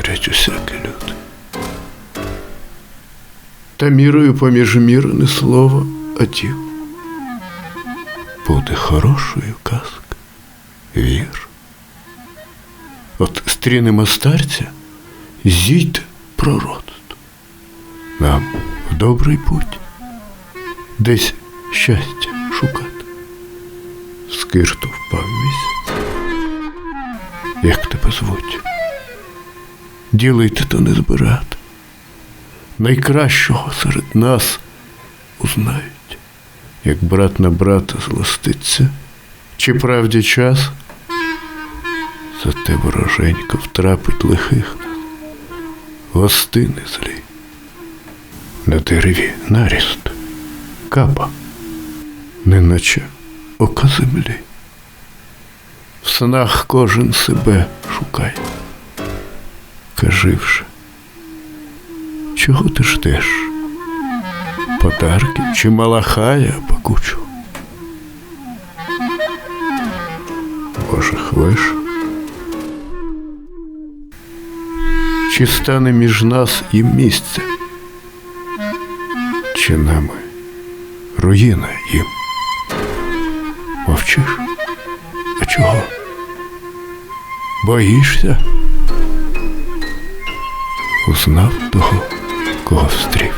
бувають усякі люди. Та мірою поміж мір не слово, а діл. Буде хорошою казка, вір. От стрінемо старця, зійде пророцтво. Нам в добрий путь, десь щастя шукати. Скирту впав місяць. Як тебе звуть? Ділити то не збирати. Найкращого серед нас узнають, як брат на брата злоститься, чи правді час за те вороженько втрапить лихих нас, гостини злі. На дереві наріст, капа, неначе ока землі. В снах кожен себе шукає, каживши, чого ти ждеш? Подарки чи малахая пакучу? Боже хвиш. Чи стане між нас і місце? Чи нами руїна їм? Мовчиш? А чого? Боїшся? Узнав того, кого встрів.